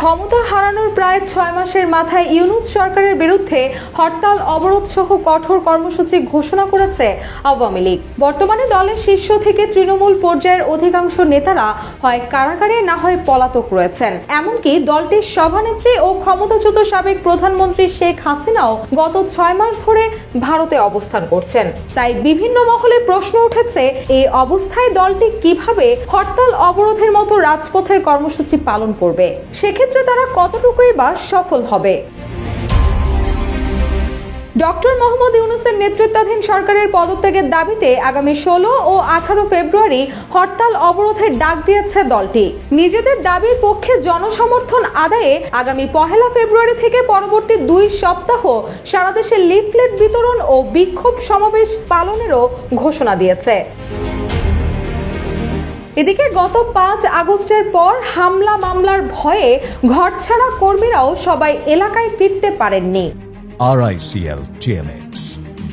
ক্ষমতা হারানোর প্রায় ছয় মাসের মাথায় ইউনুস সরকারের বিরুদ্ধে হরতাল অবরোধ সহ কঠোর কর্মসূচি ঘোষণা করেছে আওয়ামী লীগ। বর্তমানে দলের শীর্ষ থেকে তৃণমূল পর্যায়ের অধিকাংশ নেতারা হয় কারাগারে, না হয় পলাতক রয়েছেন। এমনকি দলটির সভানেত্রী ও ক্ষমতাচ্যুত সাবেক প্রধানমন্ত্রী শেখ হাসিনাও গত ছয় মাস ধরে ভারতে অবস্থান করছেন। তাই বিভিন্ন মহলে প্রশ্ন উঠেছে, এই অবস্থায় দলটি কীভাবে হরতাল, অবরোধের মতো রাজপথের কর্মসূচি পালন করবে? সেক্ষেত্রে তারা কতটুকুই বা সফল হবে? ডক্টর মোহাম্মদ ইউনুসের নেতৃত্বাধীন সরকারের পদত্যাগের দাবিতে আগামী ষোলো ও আঠারো ফেব্রুয়ারি হরতাল অবরোধের ডাক দিয়েছে দলটি। নিজেদের দাবির পক্ষে জনসমর্থন আদায়ে আগামী পহেলা ফেব্রুয়ারি থেকে পরবর্তী দুই সপ্তাহ সারা দেশে লিফলেট বিতরণ ও বিক্ষোভ সমাবেশ পালনেরও ঘোষণা দিয়েছে। এদিকে গত পাঁচ আগস্টের পর হামলা মামলার ভয়ে ঘরছাড়া কর্মীরাও সবাই এলাকায় ফিরতে পারেননি। আরআইসিএল টিএমএক্স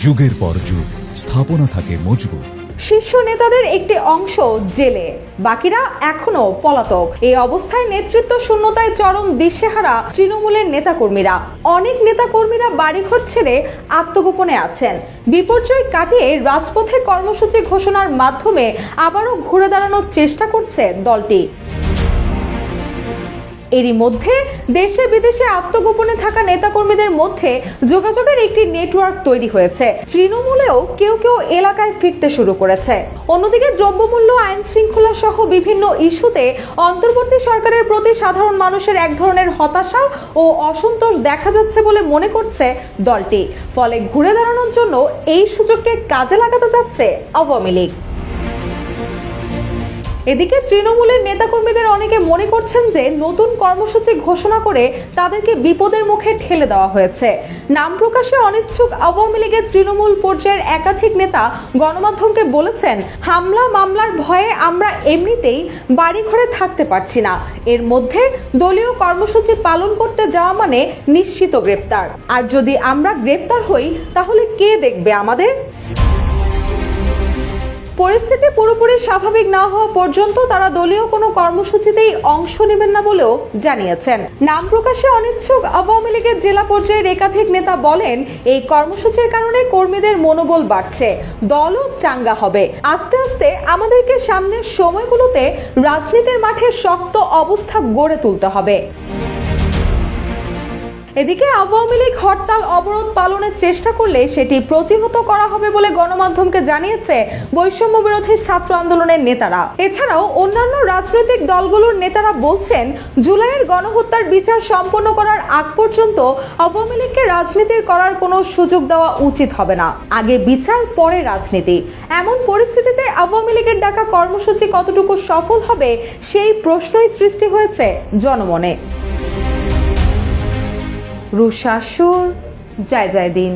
যুগের পর যুগ, স্থাপনা থাকে মজবুত। শীর্ষ নেতাদের একটি অংশ জেলে। বাকিরা এখনও পলাতক। এই অবস্থায় নেতৃত্ব শূন্যতায় চরম দিশেহারা তৃণমূলের নেতাকর্মীরা। অনেক নেতাকর্মীরা বাড়িঘর ছেড়ে আত্মগোপনে আছেন। বিপর্যয় কাটিয়ে রাজপথে কর্মসূচি ঘোষণার মাধ্যমে আবারও ঘুরে দাঁড়ানোর চেষ্টা করছে দলটি। এরই মধ্যে দেশে বিদেশে আত্মগোপনে থাকা নেতাকর্মীদের মধ্যে যোগাযোগের একটি নেটওয়ার্ক তৈরি হয়েছে। তৃণমূলেও কেউ কেউ এলাকায় ফিরতে শুরু করেছে। অন্যদিকে দ্রব্যমূল্য আইন শৃঙ্খলা সহ বিভিন্ন ইস্যুতে অন্তর্বর্তী সরকারের প্রতি সাধারণ মানুষের এক ধরনের হতাশা ও অসন্তোষ দেখা যাচ্ছে বলে মনে করছে দলটি। ফলে ঘুরে দাঁড়ানোর জন্য এই সুযোগকে কাজে লাগাতে যাচ্ছে আওয়ামী লীগ। এদিকে তৃণমূলের নেতাকর্মীদের অনেকে মনে করছেন যে নতুন কর্মসূচি ঘোষণা করে তাদেরকে বিপদের মুখে ঠেলে দেওয়া হয়েছে। নাম প্রকাশে অনিচ্ছুক আওয়ামী লীগের তৃণমূল পর্যায়ের একাধিক নেতা গণমাধ্যমকে বলেছেন, হামলা মামলার ভয়ে আমরা এমনিতেই বাড়িঘরে থাকতে পারছি না। এর মধ্যে দলীয় কর্মসূচি পালন করতে যাওয়া মানে নিশ্চিত গ্রেপ্তার। আর যদি আমরা গ্রেপ্তার হই, তাহলে কে দেখবে আমাদের? পরিস্থিতি পুরোপুরি স্বাভাবিক না হওয়া পর্যন্ত তারা দলীয় কোনো কর্মসূচিতেই অংশ নেবেন না বলেও জানিয়েছেন। নাম প্রকাশে অনিচ্ছুক আওয়ামী লীগের জেলা পর্যায়ের একাধিক নেতা বলেন, এই কর্মসূচির কারণে কর্মীদের মনোবল বাড়ছে, দলও চাঙ্গা হবে। আস্তে আস্তে আমাদেরকে সামনের সময়গুলোতে রাজনীতির মাঠে শক্ত অবস্থা গড়ে তুলতে হবে। এদিকে আওয়ামী লীগ হরতাল অবরোধ পালনের চেষ্টা করলে সেটি প্রতিহত করা হবে বলে গণমাধ্যমকে জানিয়েছে বৈষম্য বিরোধী ছাত্র আন্দোলনের নেতারা। এছাড়াও অন্যান্য রাজনৈতিক দলগুলোর নেতারা বলছেন, জুলাইয়ের গণহত্যার বিচার সম্পন্ন করার আগ পর্যন্ত আওয়ামী লীগকে রাজনীতির করার কোনো সুযোগ দেওয়া উচিত হবে না। আগে বিচার, পরে রাজনীতি। এমন পরিস্থিতিতে আওয়ামী লীগের ডাকা কর্মসূচি কতটুকু সফল হবে সেই প্রশ্নই সৃষ্টি হয়েছে জনমনে। রুশাসুর জয় জয় দিন।